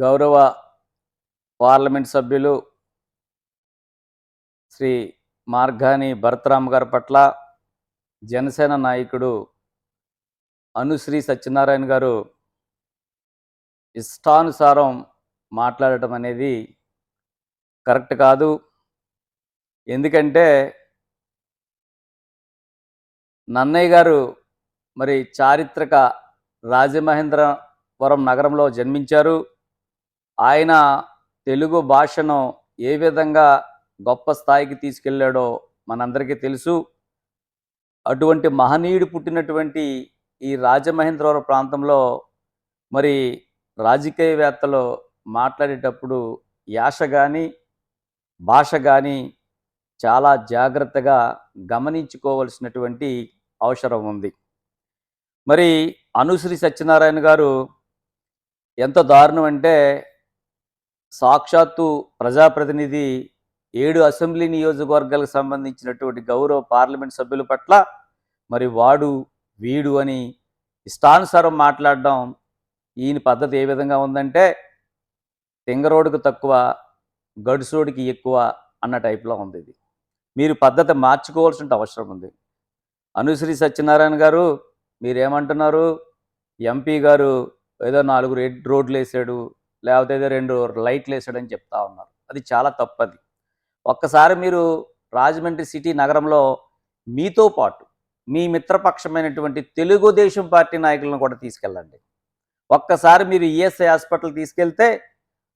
గౌరవ పార్లమెంట్ సభ్యులు శ్రీ మార్గాని భరతరామ్ గారి పట్ల జనసేన నాయకుడు అనుశ్రీ సత్యనారాయణ గారు ఇష్టానుసారం మాట్లాడటం అనేది కరెక్ట్ కాదు. ఎందుకంటే నన్నయ్య గారు మరి చారిత్రక రాజమహేంద్రవరం నగరంలో జన్మించారు. ఆయన తెలుగు భాషను ఏ విధంగా గొప్ప స్థాయికి తీసుకెళ్ళాడో మనందరికీ తెలుసు. అటువంటి మహనీయుడు పుట్టినటువంటి ఈ రాజమహేంద్రవరం ప్రాంతంలో మరి రాజకీయవేత్తలు మాట్లాడేటప్పుడు యాష కానీ భాష కానీ చాలా జాగ్రత్తగా గమనించుకోవలసినటువంటి అవసరం ఉంది. మరి అనుశ్రీ సత్యనారాయణ గారు ఎంత దారుణం అంటే సాక్షాత్తు ప్రజాప్రతినిధి ఏడు అసెంబ్లీ నియోజకవర్గాలకు సంబంధించినటువంటి గౌరవ పార్లమెంట్ సభ్యుల పట్ల మరి వాడు వీడు అని ఇష్టానుసారం మాట్లాడడం ఈయన పద్ధతి ఏ విధంగా ఉందంటే తింగరోడుకు తక్కువ గడుసోడికి ఎక్కువ అన్న టైప్లో ఉంది ఇది. మీరు పద్ధతి మార్చుకోవాల్సిన అవసరం ఉంది. అనుశ్రీ సత్యనారాయణ గారు మీరేమంటున్నారు? ఎంపీ గారు ఏదో నాలుగు రెడ్ రోడ్లు వేసాడు లేకపోతే ఏదో రెండు లైట్లు వేసాడని చెప్తా ఉన్నారు. అది చాలా తప్పది. ఒక్కసారి మీరు రాజమండ్రి సిటీ నగరంలో మీతో పాటు మీ మిత్రపక్షమైనటువంటి తెలుగుదేశం పార్టీ నాయకులను కూడా తీసుకెళ్ళండి. ఒక్కసారి మీరు ఈఎస్ఐ హాస్పిటల్ తీసుకెళ్తే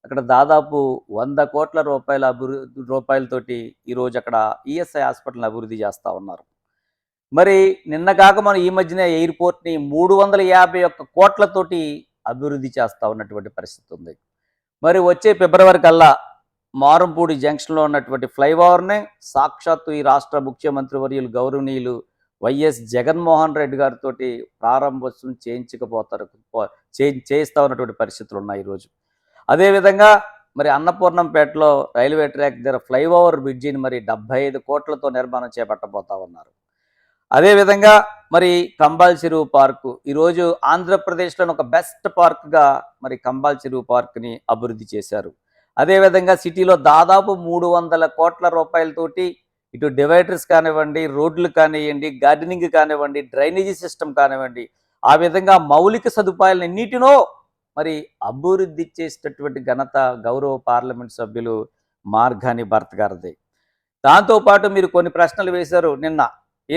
అక్కడ దాదాపు వంద కోట్ల రూపాయల అభివృద్ధి రూపాయలతోటి ఈరోజు అక్కడ ఈఎస్ఐ హాస్పిటల్ని అభివృద్ధి చేస్తూ ఉన్నారు. మరి నిన్న కాక మనం ఈ మధ్యనే ఎయిర్పోర్ట్ని మూడు వందల యాభై ఒక్క కోట్లతోటి అభివృద్ధి చేస్తూ ఉన్నటువంటి పరిస్థితి ఉంది. మరి వచ్చే ఫిబ్రవరి కల్లా మారంపూడి జంక్షన్లో ఉన్నటువంటి ఫ్లైఓవర్ని సాక్షాత్తు ఈ రాష్ట్ర ముఖ్యమంత్రి వర్యులు గౌరవనీయులు వైఎస్ జగన్మోహన్ రెడ్డి గారితో ప్రారంభోత్సవం చేయించకపోతారు చే- చేయిస్తా ఉన్నటువంటి పరిస్థితులు ఉన్నాయి ఈరోజు అదేవిధంగా మరి అన్నపూర్ణంపేటలో రైల్వే ట్రాక్ దగ్గర ఫ్లైఓవర్ బ్రిడ్జిని మరి డెబ్బై ఐదు కోట్లతో నిర్మాణం చేపట్టబోతా ఉన్నారు. అదేవిధంగా మరి కంబాల్ చెరువు పార్కు ఈరోజు ఆంధ్రప్రదేశ్లోని ఒక బెస్ట్ పార్క్గా మరి కంబాల్ చెరువు పార్క్ని అభివృద్ధి చేశారు. అదేవిధంగా సిటీలో దాదాపు మూడు వందల కోట్ల రూపాయలతోటి ఇటు డివైడర్స్ కానివ్వండి రోడ్లు కానివ్వండి గార్డెనింగ్ కానివ్వండి డ్రైనేజీ సిస్టమ్ కానివ్వండి ఆ విధంగా మౌలిక సదుపాయాలను ఎన్నిటినో మరి అభివృద్ధి చేసేటటువంటి ఘనత గౌరవ పార్లమెంట్ సభ్యులు మార్గాని భర్త్ గారిది. దాంతోపాటు మీరు కొన్ని ప్రశ్నలు వేశారు. నిన్న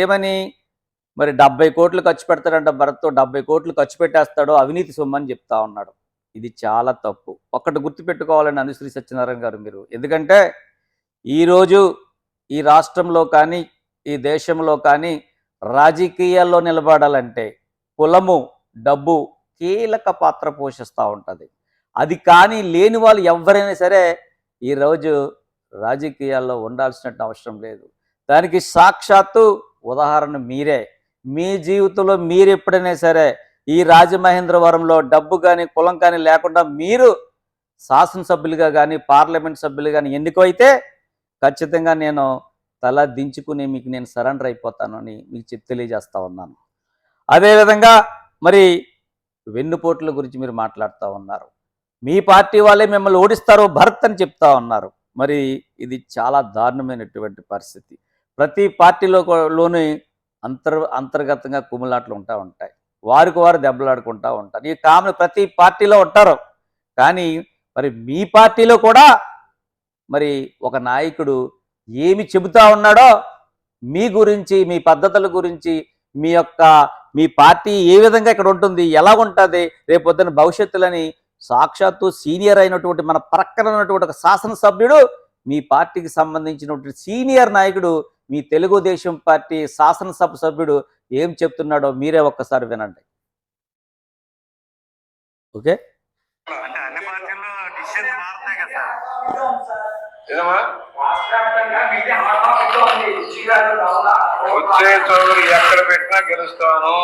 ఏమని? మరి డెబ్బై కోట్లు ఖర్చు పెడతాడంట భరత్తో డెబ్బై కోట్లు ఖర్చు పెట్టేస్తాడో అవినీతి సొమ్మని చెప్తా ఉన్నాడు. ఇది చాలా తప్పు. ఒక్కటి గుర్తుపెట్టుకోవాలని అనుశ్రీ సత్యనారాయణ గారు మీరు. ఎందుకంటే ఈరోజు ఈ రాష్ట్రంలో కానీ ఈ దేశంలో కానీ రాజకీయాల్లో నిలబడాలంటే కులము డబ్బు కీలక పాత్ర పోషిస్తూ ఉంటుంది. అది కానీ లేని వాళ్ళు ఎవరైనా సరే ఈరోజు రాజకీయాల్లో ఉండాల్సినట్టు అవసరం లేదు. దానికి సాక్షాత్తు ఉదాహరణ మీరే. మీ జీవితంలో మీరు ఎప్పుడైనా సరే ఈ రాజమహేంద్రవరంలో డబ్బు కానీ కులం కానీ లేకుండా మీరు శాసనసభ్యులుగా కానీ పార్లమెంట్ సభ్యులు కానీ ఎన్నికైతే ఖచ్చితంగా నేను తల దించుకుని మీకు నేను సరెండర్ అయిపోతాను అని మీకు చెప్ తెలియజేస్తా ఉన్నాను. అదేవిధంగా మరి వెన్నుపోట్ల గురించి మీరు మాట్లాడుతూ ఉన్నారు. మీ పార్టీ వాళ్ళే మిమ్మల్ని ఓడిస్తారు భరత్ అని చెప్తా ఉన్నారు. మరి ఇది చాలా దారుణమైనటువంటి పరిస్థితి. ప్రతి పార్టీలోని అంతర్ అంతర్గతంగా కుమ్ములాట్లు ఉంటా ఉంటాయి. వారికి వారు దెబ్బలాడుకుంటూ ఉంటారు. ఈ కామన్ ప్రతి పార్టీలో ఉంటారు. కానీ మరి మీ పార్టీలో కూడా మరి ఒక నాయకుడు ఏమి చెబుతా ఉన్నాడో మీ గురించి మీ పద్ధతుల గురించి మీ యొక్క మీ పార్టీ ఏ విధంగా ఇక్కడ ఉంటుంది ఎలా ఉంటుంది రేపొద్దున భవిష్యత్తులని సాక్షాత్తు సీనియర్ అయినటువంటి మన ప్రక్కన ఉన్నటువంటి ఒక శాసనసభ్యుడు మీ పార్టీకి సంబంధించినటువంటి సీనియర్ నాయకుడు మీ తెలుగుదేశం పార్టీ శాసనసభ సభ్యుడు ఏం చెప్తున్నాడో మీరే ఒక్కసారి వినండి. ఓకే? వచ్చే చోటు ఎక్కడ పెట్టినా గెలుస్తాను.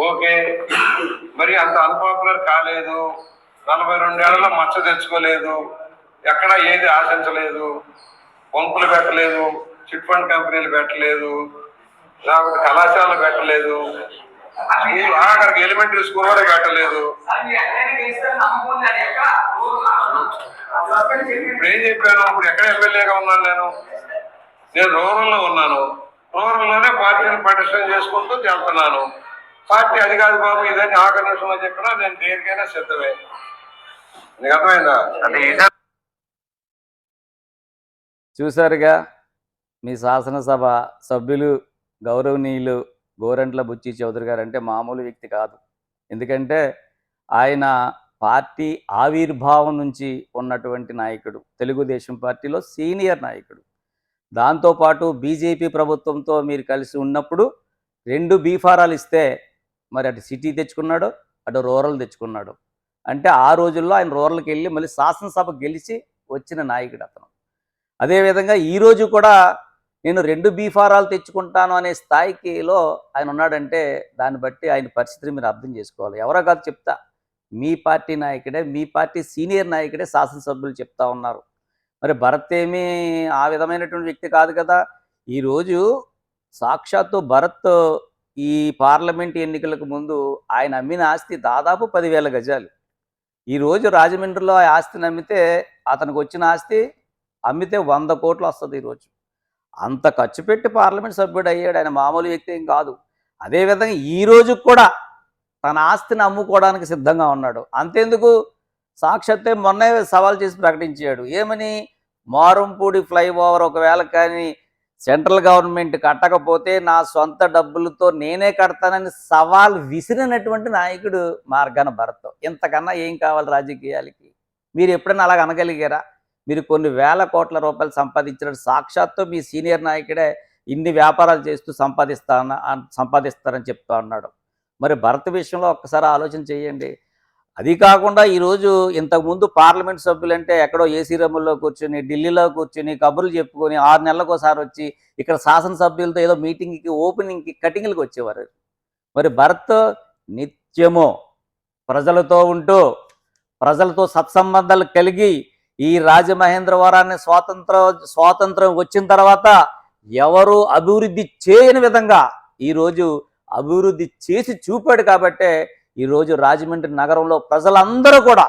ఓకే. మరి అంత అన్పాపులర్ కాలేదు. నలభై రెండేళ్ళలో మచ్చ తెచ్చుకోలేదు. ఎక్కడ ఏది ఆశించలేదు. పంపులు పెట్టలేదు చిట్ ఫండ్ కంపెనీలు పెట్టలేదు లేకపోతే కళాశాలలు పెట్టలేదు. స్కూల్ అక్కడికి ఎలిమెంటరీ స్కూల్ కూడా పెట్టలేదు. ఇప్పుడు ఏం చెప్పాను? ఇప్పుడు ఎక్కడ ఎమ్మెల్యేగా ఉన్నాను నేను? నేను రూరల్లో ఉన్నాను. రూరల్లోనే పార్టీని పటిష్టం చేసుకుంటూ వెళ్తున్నాను. పార్టీ అది కాదు బాబు ఇదని ఆఖరి చెప్పినా నేను దేనికైనా సిద్ధమే. నీకు అర్థమైందా? అంటే చూశారుగా మీ శాసనసభ సభ్యులు గౌరవనీయులు గోరంట్ల బుచ్చి చౌదరి గారు అంటే మామూలు వ్యక్తి కాదు. ఎందుకంటే ఆయన పార్టీ ఆవిర్భావం నుంచి ఉన్నటువంటి నాయకుడు తెలుగుదేశం పార్టీలో సీనియర్ నాయకుడు. దాంతోపాటు బీజేపీ ప్రభుత్వంతో మీరు కలిసి ఉన్నప్పుడు రెండు బీఫారాలు ఇస్తే మరి అటు సిటీ తెచ్చుకున్నాడు అటు రూరల్ తెచ్చుకున్నాడు. అంటే ఆ రోజుల్లో ఆయన రూరల్కి వెళ్ళి మళ్ళీ శాసనసభ గెలిచి వచ్చిన నాయకుడు అతను. అదేవిధంగా ఈరోజు కూడా నేను రెండు బీఫారాలు తెచ్చుకుంటాను అనే స్థాయికిలో ఆయన ఉన్నాడంటే దాన్ని బట్టి ఆయన పరిస్థితిని మీరు అర్థం చేసుకోవాలి. ఎవరో కాదు చెప్తా. మీ పార్టీ నాయకుడే మీ పార్టీ సీనియర్ నాయకుడే శాసనసభ్యులు చెప్తా ఉన్నారు. మరి భరత్ ఏమీ ఆ విధమైనటువంటి వ్యక్తి కాదు కదా. ఈరోజు సాక్షాత్తు భరత్ ఈ పార్లమెంట్ ఎన్నికలకు ముందు ఆయన అమ్మిన ఆస్తి దాదాపు పదివేల గజాలు. ఈరోజు రాజమండ్రిలో ఆ ఆస్తిని అమ్మితే అతనికి వచ్చిన ఆస్తి అమ్మితే వంద కోట్లు వస్తుంది ఈరోజు. అంత ఖర్చు పెట్టి పార్లమెంట్ సభ్యుడు అయ్యాడు ఆయన మామూలు వ్యక్తి ఏం కాదు. అదేవిధంగా ఈ కూడా తన ఆస్తిని అమ్ముకోవడానికి సిద్ధంగా ఉన్నాడు. అంతేందుకు? సాక్షాత్తే మొన్నే సవాల్ చేసి ప్రకటించాడు. ఏమని? మారంపూడి ఫ్లైఓవర్ ఒకవేళ కానీ సెంట్రల్ గవర్నమెంట్ కట్టకపోతే నా సొంత డబ్బులతో నేనే కడతానని సవాల్ విసిరినటువంటి నాయకుడు మార్గాన భరత్. ఇంతకన్నా ఏం కావాలి రాజకీయాలకి? మీరు ఎప్పుడైనా అలాగ అనగలిగారా? మీరు కొన్ని వేల కోట్ల రూపాయలు సంపాదించిన సాక్షాత్తు మీ సీనియర్ నాయకుడే ఇన్ని వ్యాపారాలు చేస్తూ సంపాదిస్తాన సంపాదిస్తారని చెప్తా ఉన్నాడు మరి భరత్ విషయంలో ఒక్కసారి ఆలోచన చేయండి. అది కాకుండా ఈరోజు ఇంతకుముందు పార్లమెంట్ సభ్యులంటే ఎక్కడో ఏసీ రూముల్లో కూర్చొని ఢిల్లీలో కూర్చొని కబుర్లు చెప్పుకొని ఆరు నెలలకు ఒకసారి వచ్చి ఇక్కడ శాసనసభ్యులతో ఏదో మీటింగ్కి ఓపెనింగ్కి కటింగ్లకు వచ్చేవారు. మరి భరత్ నిత్యము ప్రజలతో ఉంటూ ప్రజలతో సత్సంబంధాలు కలిగి ఈ రాజమహేంద్రవరాన్ని స్వాతంత్ర స్వాతంత్రం వచ్చిన తర్వాత ఎవరు అభివృద్ధి చేయని విధంగా ఈరోజు అభివృద్ధి చేసి చూపాడు కాబట్టే ఈరోజు రాజమండ్రి నగరంలో ప్రజలందరూ కూడా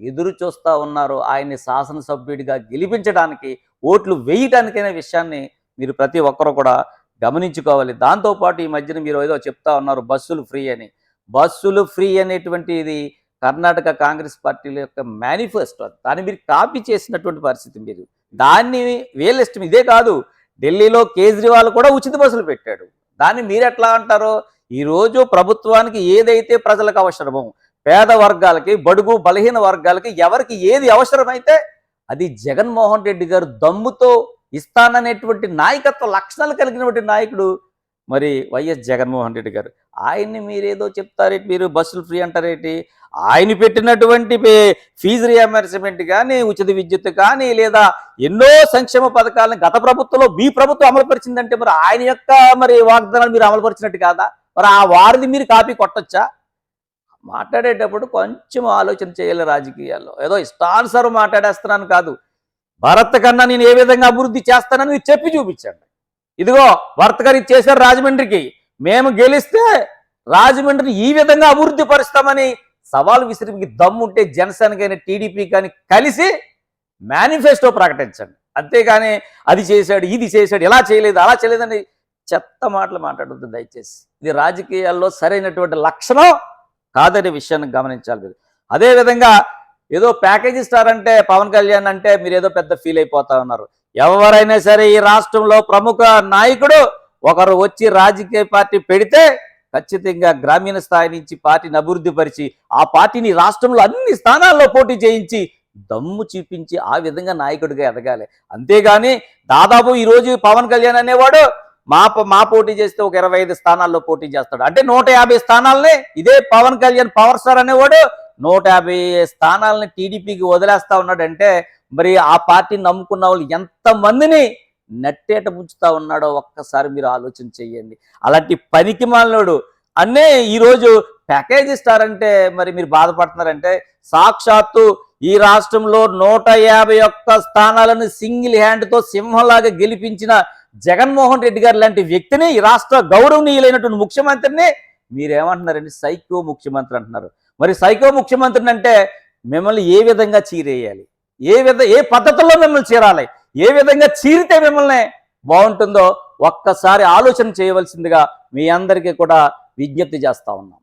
ఎదురు చూస్తూ ఉన్నారు. ఆయన్ని శాసనసభ్యుడిగా గెలిపించడానికి ఓట్లు వేయడానికైన విషయాన్ని మీరు ప్రతి ఒక్కరు కూడా గమనించుకోవాలి. దాంతోపాటు ఈ మధ్యన మీరు ఏదో చెప్తా ఉన్నారు బస్సులు ఫ్రీ అని. బస్సులు ఫ్రీ అనేటువంటి ఇది కర్ణాటక కాంగ్రెస్ పార్టీల యొక్క మేనిఫెస్టో దాన్ని మీరు కాపీ చేసినటువంటి పరిస్థితి మీరు. దాన్ని వేలిష్టం ఇదే కాదు ఢిల్లీలో కేజ్రీవాల్ కూడా ఉచిత బస్సులు పెట్టాడు. దాన్ని మీరు ఎట్లా అంటారో ఈరోజు ప్రభుత్వానికి ఏదైతే ప్రజలకు అవసరమో పేద వర్గాలకి బడుగు బలహీన వర్గాలకి ఎవరికి ఏది అవసరమైతే అది జగన్మోహన్ రెడ్డి గారు దమ్ముతో ఇస్తాననేటువంటి నాయకత్వ లక్షణాలు కలిగినటువంటి నాయకుడు మరి వైఎస్ జగన్మోహన్ రెడ్డి గారు. ఆయన్ని మీరేదో చెప్తారేంటి? మీరు బస్సులు ఫ్రీ అంటారేంటి? ఆయన పెట్టినటువంటి ఫీజు రియంబర్స్మెంట్ కానీ ఉచిత విద్యుత్ కానీ లేదా ఎన్నో సంక్షేమ పథకాలను గత ప్రభుత్వంలో మీ ప్రభుత్వం అమలుపరిచిందంటే మరి ఆయన యొక్క మరి వాగ్దానాలు మీరు అమలుపరిచినట్టు కాదా? మరి ఆ వారిది మీరు కాపీ కొట్టొచ్చా? మాట్లాడేటప్పుడు కొంచెం ఆలోచన చేయాలి రాజకీయాల్లో. ఏదో ఇష్టానుసారం మాట్లాడేస్తున్నాను కాదు. భారత్ కన్నా నేను ఏ విధంగా అభివృద్ధి చేస్తానని మీరు చెప్పి చూపించండి. ఇదిగో వర్తకర్ ఇచ్చేశారు చేశారు రాజమండ్రికి. మేము గెలిస్తే రాజమండ్రిని ఈ విధంగా అభివృద్ధి పరుస్తామని సవాల్ విసిరికి దమ్ముంటే జనసేన కానీ టీడీపీ కానీ కలిసి మేనిఫెస్టో ప్రకటించండి. అంతేగాని అది చేశాడు ఇది చేశాడు ఇలా చేయలేదు అలా చేయలేదని చెత్త మాటలు మాట్లాడద్దు దయచేసి. ఇది రాజకీయాల్లో సరైనటువంటి లక్షణం కాదనే విషయాన్ని గమనించాలి మీరు. అదేవిధంగా ఏదో ప్యాకేజీ స్టార్ అంటే పవన్ కళ్యాణ్ అంటే మీరు ఏదో పెద్ద ఫీల్ అయిపోతా ఉన్నారు. ఎవరైనా సరే ఈ రాష్ట్రంలో ప్రముఖ నాయకుడు ఒకరు వచ్చి రాజకీయ పార్టీ పెడితే ఖచ్చితంగా గ్రామీణ స్థాయి నుంచి పార్టీని అభివృద్ధి పరిచి ఆ పార్టీని రాష్ట్రంలో అన్ని స్థానాల్లో పోటీ చేయించి దమ్ము చూపించి ఆ విధంగా నాయకుడిగా ఎదగాలి. అంతేగాని దాదాపు ఈరోజు పవన్ కళ్యాణ్ అనేవాడు మా ప- మా పోటీ చేస్తే ఒక ఇరవై ఐదు స్థానాల్లో పోటీ చేస్తాడు. అంటే నూట యాభై స్థానాలనే ఇదే పవన్ కళ్యాణ్ పవర్ స్టార్ అనేవాడు నూట యాభై స్థానాలని టీడీపీకి వదిలేస్తా ఉన్నాడంటే మరి ఆ పార్టీని నమ్ముకున్న వాళ్ళు ఎంతమందిని నెట్టేట ముంచుతా ఉన్నాడో ఒక్కసారి మీరు ఆలోచన చెయ్యండి అలాంటి పనికి మాలినోడు. అన్నే ఈరోజు ప్యాకేజ్ ఇస్తారంటే మరి మీరు బాధపడుతున్నారంటే సాక్షాత్తు ఈ రాష్ట్రంలో నూట యాభై ఒక్క స్థానాలను సింగిల్ హ్యాండ్తో సింహంలాగా గెలిపించిన జగన్మోహన్ రెడ్డి గారు లాంటి వ్యక్తిని ఈ రాష్ట్ర గౌరవనీయులైనటువంటి ముఖ్యమంత్రిని మీరేమంటున్నారండి? సైకో ముఖ్యమంత్రి అంటున్నారు. మరి సైకో ముఖ్యమంత్రిని అంటే మిమ్మల్ని ఏ విధంగా చీరేయాలి? ఏ విధ ఏ పద్ధతుల్లో మిమ్మల్ని చీరాలి? ఏ విధంగా చీరితే మిమ్మల్ని బాగుంటుందో ఒక్కసారి ఆలోచన చేయవలసిందిగా మీ అందరికీ కూడా విజ్ఞప్తి చేస్తా ఉన్నాం.